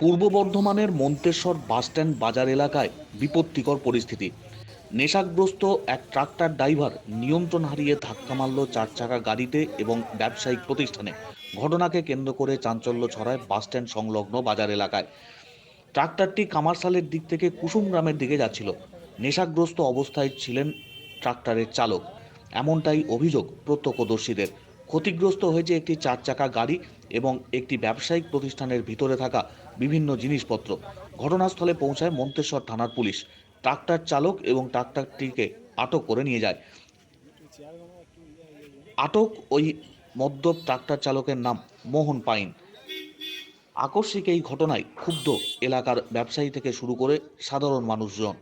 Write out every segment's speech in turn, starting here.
পূর্ব বর্ধমানের মন্তেশ্বর বাসস্ট্যান্ড বাজার এলাকায় বিপত্তিকর পরিস্থিতি। নেশাগ্রস্ত এক ট্রাক্টর ড্রাইভার নিয়ন্ত্রণ হারিয়ে ধাক্কা মারল চার চাকা গাড়িতে এবং ব্যবসায়িক প্রতিষ্ঠানে। ঘটনাকে কেন্দ্র করে চাঞ্চল্য ছড়ায় বাসস্ট্যান্ড সংলগ্ন বাজার এলাকায়। ট্রাক্টরটি কামারশালের দিক থেকে কুসুম গ্রামের দিকে যাচ্ছিল। নেশাগ্রস্ত অবস্থায় ছিলেন ট্রাক্টরের চালক। এমনটাই অভিযোগ প্রত্যক্ষদর্শীদের। ক্ষতিগ্রস্ত হয়েছে একটি চার চাকা গাড়ি এবং একটি ব্যবসায়িক প্রতিষ্ঠানের ভিতরে থাকা বিভিন্ন জিনিসপত্র। ঘটনাস্থলে পৌঁছায় মন্তেশ্বর থানার পুলিশ। ট্রাক্টর চালক এবং ট্রাক্টরটিকে আটক করে নিয়ে যায়। আটক ওই মদ্যপ ট্রাক্টর চালকের নাম মোহন পাইন। আকস্মিক এই ঘটনায় ক্ষুব্ধ এলাকার ব্যবসায়ী থেকে শুরু করে সাধারণ মানুষজন।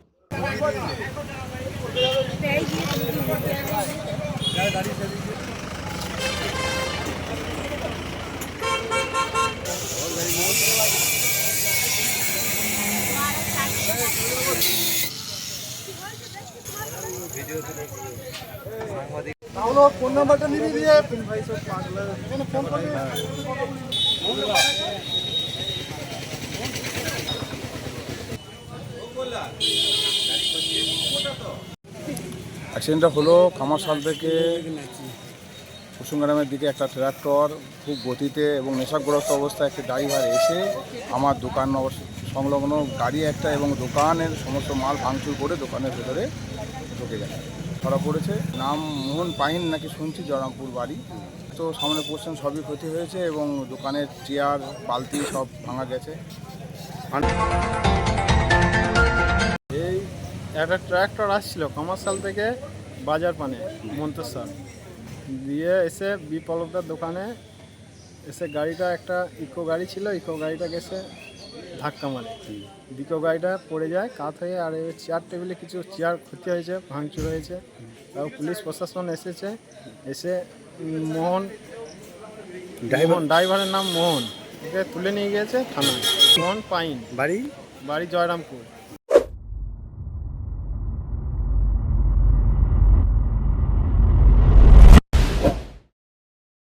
তাহলে ফোন নাম্বারটা দিয়ে? অ্যাক্সিডেন্টটা হলো কামারশাল থেকে কুসুমগ্রামের দিকে একটা ট্রাক্টর খুব গতিতে এবং নেশাগ্রস্ত অবস্থায় একটি ড্রাইভার এসে আমার দোকান অবশ্য- সংলগ্ন গাড়ি একটা এবং দোকানের সমস্ত মাল ভাঙচুর করে দোকানের ভেতরে ঢুকে গেছে। ধরা পড়েছে। নাম মোহন পাইন নাকি শুনছি, জয়রামপুর বাড়ি। তো সামনে পোর্শন সবই ক্ষতি হয়েছে এবং দোকানের চেয়ার বালতি সব ভাঙা গেছে। এই একটা ট্র্যাক্টর আসছিল কমার্শাল থেকে বাজার পানে, মন্তেশ্বর। দিয়ে এসে বিপলকদার দোকানে এসে গাড়িটা একটা ইকো গাড়ি ছিল ইকো গাড়িটা গেছে। ধাক্কা মারে। দ্বিতীয় গাড়িটা পড়ে যায় কাত হয়ে আর এই চেয়ার টেবিলে কিছু চেয়ার ক্ষতি হয়েছে ভাঙচুর হয়েছে। তারপর পুলিশ প্রশাসন এসেছে এসে মোহন ড্রাইভার ড্রাইভারের নাম মোহন। ওকে তুলে নিয়ে গিয়েছে থানায়। মোহন পাইন। বাড়ি? বাড়ি জয়রামপুর।